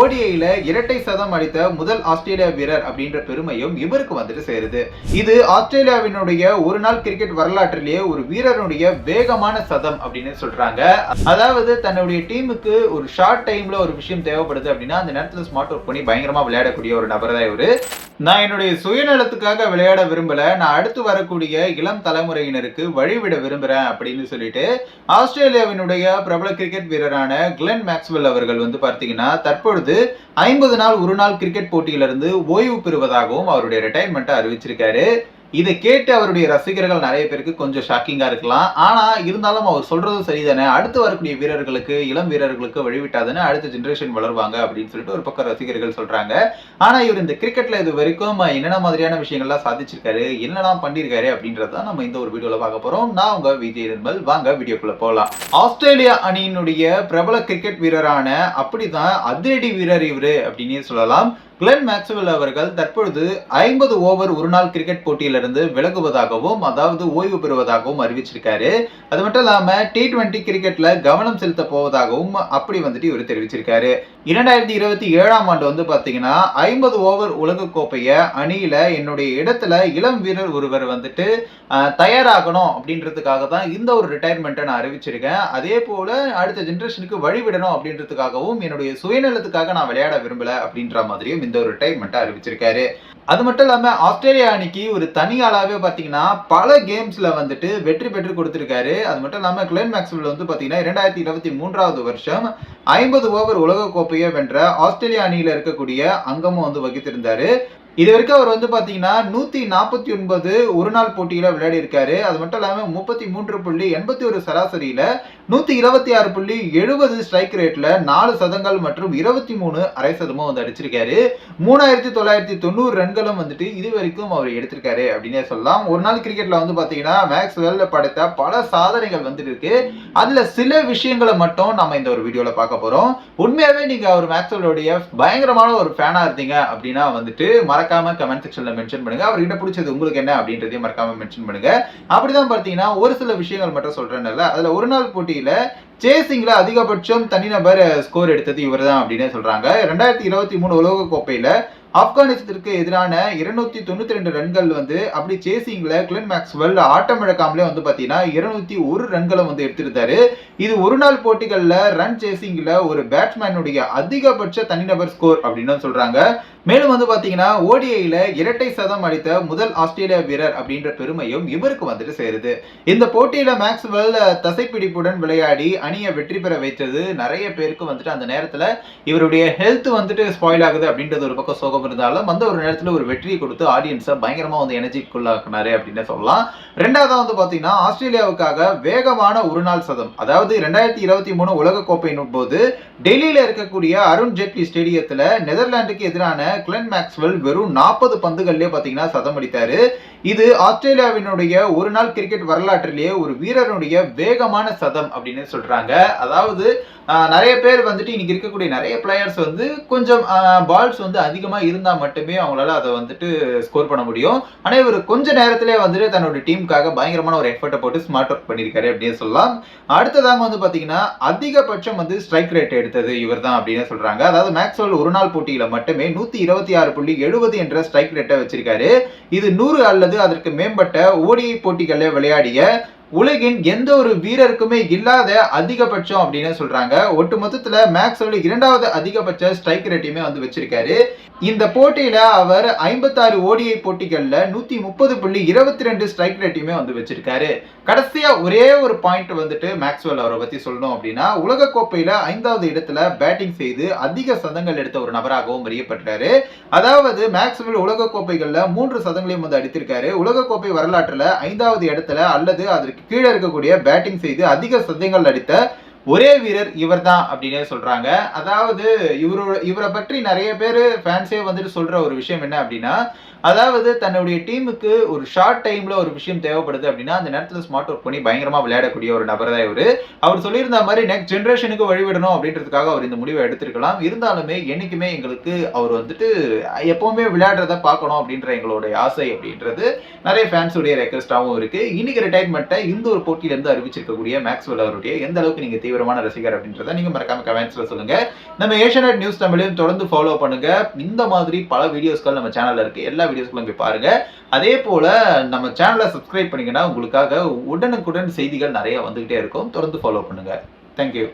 ஓடிஐல இரட்டை சதம் அடித்த முதல் ஆஸ்திரேலியா வீரர் அப்படின்ற பெருமையும் இவருக்கு வந்துட்டு சேருது. இது ஆஸ்திரேலியாவினுடைய ஒரு நாள் கிரிக்கெட் வரலாற்றிலேயே ஒரு வீரருடைய வேகமான சதம் அப்படின்னு சொல்றாங்க. அதாவது தன்னுடைய டீமுக்கு ஒரு ஷார்ட் டைம்ல ஒரு விஷயம் தேவைப்படுது அப்படின்னா அந்த நேரத்துல ஸ்மார்ட் ஒர்க் பண்ணி பயங்கரமா விளையாடக்கூடிய ஒரு நபர் தான் இவரு. நான் என்னுடைய சுயநலத்துக்காக விளையாட விரும்பல. நான் அடுத்து வரக்கூடிய இளம் தலைமுறையினருக்கு வழிவிட விரும்புறேன் அப்படின்னு சொல்லிட்டு ஆஸ்திரேலியாவினுடைய பிரபல கிரிக்கெட் வீரரான கிளென் மேக்ஸ்வெல் அவர்கள் வந்து பார்த்தீங்கன்னா தற்பொழுது ஐம்பது நாள் ஒரு நாள் கிரிக்கெட் போட்டியிலிருந்து ஓய்வு பெறுவதாகவும் அவருடைய ரிட்டையர்மெண்ட்டை அறிவிச்சிருக்காரு. இதை கேட்டு அவருடைய ரசிகர்கள் நிறைய பேருக்கு கொஞ்சம் ஷாக்கிங்காக இருக்கலாம். ஆனால் இருந்தாலும் அவர் சொல்றதும் சரிதானே? அடுத்து வரக்கூடிய வீரர்களுக்கு இளம் வீரர்களுக்கு வழிவிட்டாதானே அடுத்த ஜென்ரேஷன் வளருவாங்க அப்படின்னு சொல்லிட்டு ஒரு பக்கம் ரசிகர்கள் சொல்கிறாங்க ஆனால் இவர் இந்த கிரிக்கெட்டில் இது வரைக்கும் என்னென்ன மாதிரியான விஷயங்கள்லாம் சாதிச்சிருக்காரு? என்னெல்லாம் பண்ணியிருக்காரு தான் நம்ம இந்த ஒரு வீடியோவில் பார்க்க போகிறோம் நான் உங்கள் விஜய் நிர்மல் வாங்க வீடியோக்குள்ளே போகலாம் ஆஸ்திரேலியா அணியினுடைய பிரபல கிரிக்கெட் வீரரான அப்படிதான் அதிரடி வீரர் இவரு அப்படின்னே சொல்லலாம். கிளென் மேக்ஸ்வெல் அவர்கள் தற்பொழுது ஐம்பது ஓவர் ஒரு நாள் கிரிக்கெட் போட்டியிலிருந்து விலகுவதாகவும் அதாவது ஓய்வு பெறுவதாகவும் அறிவிச்சிருக்காரு. அது மட்டும் இல்லாமல் டி டுவெண்ட்டி கிரிக்கெட்ல கவனம் செலுத்த போவதாகவும் அப்படி வந்துட்டு இவர் தெரிவிச்சிருக்காரு. இரண்டாயிரத்தி இருபத்தி ஏழாம் ஆண்டு வந்து பார்த்தீங்கன்னா ஐம்பது ஓவர் உலக கோப்பையை அணியில என்னுடைய இடத்துல இளம் வீரர் ஒருவர் வந்துட்டு தயாராகணும் அப்படின்றதுக்காக தான் இந்த ஒரு ரிட்டையர்மெண்ட்டை நான் அறிவிச்சிருக்கேன். அதே போல அடுத்த ஜென்ரேஷனுக்கு வழிவிடணும் அப்படின்றதுக்காகவும் என்னுடைய சுயநலத்துக்காக நான் விளையாட விரும்பல அப்படின்ற மாதிரியும் இந்த ஒரு ரிட்டையர்மெண்ட்டை அறிவிச்சிருக்காரு. அது மட்டும் இல்லாம ஆஸ்திரேலியா அணிக்கு ஒரு தனி ஆளாவே பாத்தீங்கன்னா பல கேம்ஸ்ல வந்துட்டு வெற்றி பெற்று கொடுத்திருக்காரு. அது மட்டும் இல்லாம கிளென் மேக்ஸ்வெல் வந்து பாத்தீங்கன்னா இரண்டாயிரத்தி இருபத்தி மூன்றாவது வருஷம் ஐம்பது ஓவர் உலக கோப்பையை வென்ற ஆஸ்திரேலிய அணியில் இருக்கக்கூடிய அங்கமும் வந்து வகித்திருந்தாரு. இது வரைக்கும் அவர் வந்து பார்த்தீங்கன்னா நூற்றி நாற்பத்தி ஒன்பது ஒரு நாள் போட்டியில் விளையாடி இருக்காரு அது மட்டும் இல்லாமல் முப்பத்தி மூன்று புள்ளி எண்பத்தி ஒரு சராசரியில் நூற்றி இருபத்தி ஆறு புள்ளி எழுபது ஸ்ட்ரைக் ரேட்டில் நாலு சதங்கள் மற்றும் இருபத்தி மூணு அரை சதமும் வந்து அடிச்சிருக்காரு. மூணாயிரத்தி தொள்ளாயிரத்தி தொண்ணூறு ரன்களும் வந்துட்டு இது வரைக்கும் அவர் எடுத்திருக்காரு அப்படின்னே சொல்லலாம். ஒரு நாள் கிரிக்கெட்டில் வந்து பார்த்தீங்கன்னா மேக்ஸ்வெல் படைத்த பல சாதனைகள் வந்துட்டு இருக்கு. அதில் சில விஷயங்களை மட்டும் நம்ம இந்த ஒரு வீடியோவில் பார்க்க போகிறோம் உண்மையாகவே நீங்கள் அவர் மேக்ஸ்வெல்லுடைய பயங்கரமான ஒரு ஃபேனாக இருந்தீங்க அப்படின்னா வந்துட்டு மறக்காம கமெண்ட் செக்ஷன்ல மென்ஷன் பண்ணுங்க. அவர்கிட்ட பிடிச்சது உங்களுக்கு என்ன அப்படின்றதையும் மறக்காம மென்ஷன் பண்ணுங்க. அப்படிதான் பார்த்தீங்கன்னா ஒரு சில விஷயங்கள் மட்டும் சொல்றேன்ல அதுல ஒரு நாள் போட்டியில சேசிங்ல அதிகபட்சம் தனிநபர் ஸ்கோர் எடுத்தது இவர் தான் அப்படின்னு சொல்றாங்க. ரெண்டாயிரத்தி இருபத்தி மூணு உலக கோப்பையில ஆப்கானிஸ்தானுக்கு எதிரான இருநூத்தி தொண்ணூத்தி ரெண்டு ரன்கள் வந்து அப்படி சேசிங்ல கிளின் மேக்ஸ்வெல் ஆட்டம் இழக்காமலே வந்து பாத்தீங்கன்னா இருநூத்தி ஒரு ரன்களை வந்து எடுத்திருந்தாரு. இது ஒரு நாள் போட்டிகள்ல ரன் சேசிங்ல ஒரு பேட்ஸ்மேனுடைய அதிகபட்ச தனிநபர் ஸ்கோர் அப்படின்னு சொல்றாங்க. மேலும் வந்து பாத்தீங்கன்னா ஓடிஐல இரட்டை சதம் அடித்த முதல் ஆஸ்திரேலியா வீரர் அப்படின்ற பெருமையும் இவருக்கு வந்துட்டு சேருது. இந்த போட்டியில மேக்ஸ்வெல் தசைப்பிடிப்புடன் விளையாடி அணியை வெற்றி பெற வைத்தது நிறைய பேருக்கு வந்துட்டு அந்த நேரத்துல இவருடைய ஹெல்த் வந்துட்டு ஸ்பாயில் ஆகுது அப்படின்றது ஒரு பக்கம் சோகம் இருந்தாலும் வந்த ஒரு நேரத்தில் ஒரு வெற்றியை கொடுத்து ஆடியன்ஸை பயங்கரமாக வந்து எனர்ஜிக்குள்ளாக்குனாரு அப்படின்னு சொல்லலாம். ரெண்டாவதாக வந்து பார்த்தீங்கன்னா ஆஸ்திரேலியாவுக்காக வேகமான ஒரு நாள் சதம். அதாவது ரெண்டாயிரத்தி இருபத்தி மூணு உலக கோப்பையின் போது டெல்லியில் இருக்கக்கூடிய அருண் ஜேட்லி ஸ்டேடியத்தில் நெதர்லாண்டுக்கு எதிரான கிளென் மேக்ஸ்வெல் வெறும் நாற்பது பந்துகள்லேயே பார்த்தீங்கன்னா சதம் அடித்தார். இது ஆஸ்திரேலியாவினுடைய ஒரு நாள் கிரிக்கெட் வரலாற்றிலேயே ஒரு வீரருடைய வேகமான சதம் அப்படின்னு சொல்றாங்க. அதாவது நிறைய பேர் வந்துட்டு இன்னைக்கு இருக்கக்கூடிய நிறைய பிளேயர்ஸ் வந்து கொஞ்சம் பால்ஸ் வந்து அதிகமாக இருந்தால் மட்டுமே அவங்களால அதை வந்துட்டு ஸ்கோர் பண்ண முடியும். ஆனால் இவர் கொஞ்ச நேரத்திலே வந்துட்டு தன்னோட டீமுக்காக பயங்கரமான ஒரு எஃபர்ட்டை போட்டு ஸ்மார்ட் ஒர்க் பண்ணியிருக்காரு அப்படின்னு சொல்லலாம். அடுத்ததாங்க வந்து பார்த்தீங்கன்னா அதிகபட்சம் வந்து ஸ்ட்ரைக் ரேட் எடுத்தது இவர் தான் அப்படின்னு சொல்கிறாங்க அதாவது மேக்ஸ்வெல் ஒரு நாள் போட்டியில் மட்டுமே நூற்றி இருபத்தி ஆறு புள்ளி எழுபது என்ற ஸ்ட்ரைக் ரேட்டை வச்சிருக்காரு. இது நூறு அல்லது அதற்கு மேம்பட்ட ஓடிஐ போட்டிகளில் விளையாடிய உலகின் எந்த ஒரு வீரருக்குமே இல்லாத அதிகபட்சம் அப்படின்னு சொல்றாங்க. ஒட்டு மொத்தத்துல மேக்ஸ்வெல் இரண்டாவது அதிகபட்ச ஸ்ட்ரைக் ரேட்டையுமே வந்து வச்சிருக்காரு. இந்த போட்டியில அவர் ஐம்பத்தாறு ஓடிஐ போட்டிகள்ல நூத்தி முப்பது புள்ளி இருபத்தி ரெண்டு ஸ்ட்ரைக் ரேட்டையுமே வந்து வச்சிருக்காரு. கடைசியா ஒரே ஒரு பாயிண்ட் வந்துட்டு மேக்ஸ்வெல் அவரை பத்தி சொல்லணும் அப்படின்னா உலக கோப்பையில ஐந்தாவது இடத்துல பேட்டிங் செய்து அதிக சதங்கள் எடுத்த ஒரு நபராகவும் அறியப்பட்டாரு அதாவது மேக்ஸ்வெல் உலக கோப்பைகள்ல மூன்று சதங்களையும் வந்து அடித்திருக்காரு. உலக கோப்பை வரலாற்றுல ஐந்தாவது இடத்துல அல்லது அதற்கு கீழே இருக்கக்கூடிய பேட்டிங் செய்து அதிக சதயங்கள் அடித்த ஒரே வீரர் இவர்தான் அப்படின்னே சொல்றாங்க. அதாவது இவரோட இவரை பற்றி நிறைய பேர் ஃபேன்ஸே வந்துட்டு சொல்ற ஒரு விஷயம் என்ன அப்படின்னா அதாவது தன்னுடைய டீமுக்கு ஒரு ஷார்ட் டைம்ல ஒரு விஷயம் தேவைப்படுது அப்படின்னா அந்த நேரத்தில் ஸ்மார்ட் ஒர்க் பண்ணி பயங்கரமா விளையாடக்கூடிய ஒரு நபர் தான் இவர். அவர் சொல்லியிருந்த மாதிரி நெக்ஸ்ட் ஜென்ரேஷனுக்கு வழிவிடணும் அப்படின்றதுக்காக அவர் இந்த முடிவை எடுத்திருக்கலாம். இருந்தாலுமே என்னைக்குமே எங்களுக்கு அவர் வந்துட்டு எப்பவுமே விளையாடுறத பார்க்கணும் அப்படின்ற எங்களுடைய ஆசை அப்படின்றது நிறைய ஃபேன்ஸுடைய ரெக்வஸ்டாகவும் இருக்கு. இன்னைக்கு ரிட்டைர்மெண்ட்டை இந்த ஒரு போட்டியிலேருந்து அறிவிச்சிருக்கக்கூடிய மேக்ஸ்வெல் அவருடைய எந்த அளவுக்கு நீங்க தீவிரமான ரசிகர் அப்படின்றத நீங்க மறக்காம கமெண்ட்ஸ்ல சொல்லுங்க. நம்ம ஏஷியநெட் நியூஸ் தமிழையும் தொடர்ந்து ஃபாலோ பண்ணுங்க. இந்த மாதிரி பல வீடியோஸ்கள் நம்ம சேனல்ல இருக்கு. எல்லா வீடியோஸ்க்குலாம் போய் பாருங்க. அதே போல நம்ம சேனலை சப்ஸ்கிரைப் பண்ணிங்கன்னா உங்களுக்காக உடனுக்குடன் செய்திகள் நிறைய வந்துகிட்டே இருக்கும். தொடர்ந்து ஃபாலோ பண்ணுங்க. தேங்க்யூ